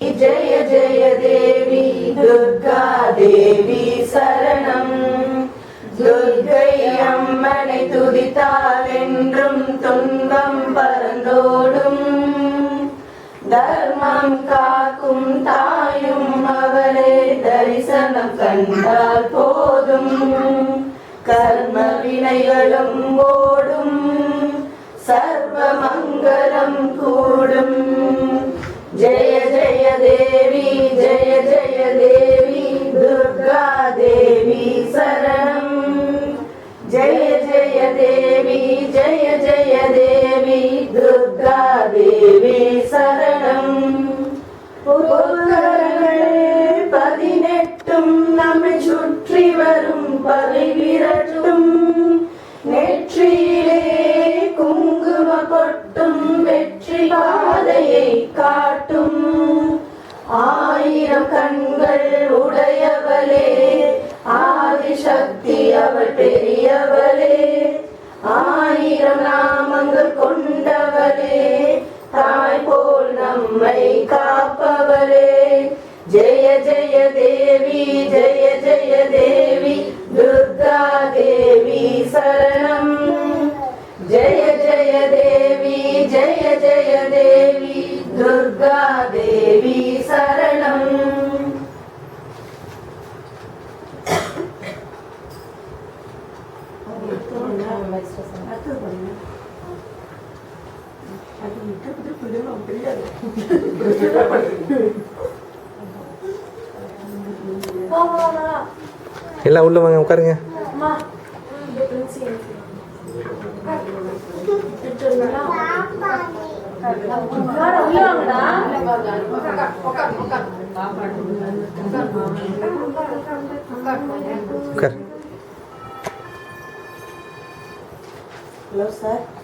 जय जय देवी दुर्गा देवी சரணம் துர்கை அம்மனை துதித்தால் என்றும் துன்பம் பறந்தோடும் தர்மம் காக்கும் தாயும் அவளே தரிசனம் கண்டால் போதும் கர்ம வினைகளும் ஓடும் சர்வ மங்களம் கூடும் ஜெய தேவி ஜெய ஜெய தேவி துர்கா தேவி சரணம் ஜெய ஜெய தேவி ஜெய ஜெய தேவி துர்கா தேவி சரணம் பதினெட்டும் நம்மை சுற்றி வரும் பதிவிரட்டும் நெற்றியிலே குங்கும கொட்டும் வெற்றி பாதையை ஆதிசக்தி அவள் பெரியவளே ஆயிரம் நாமங்கள் கொண்டவளே தாய் போல் நம்மை காப்பவளே. ஜெய ஜெய தேவி ஜெய ஜெய தேவி துர்கா தேவி சரணம். ஜெய ஜெய தேவி ஜெய ஜெய தேவி துர்கா தேவி சரணம். எல்லாம் உள்ள வாங்க உட்காருங்க. உட்கார். Hello, sir.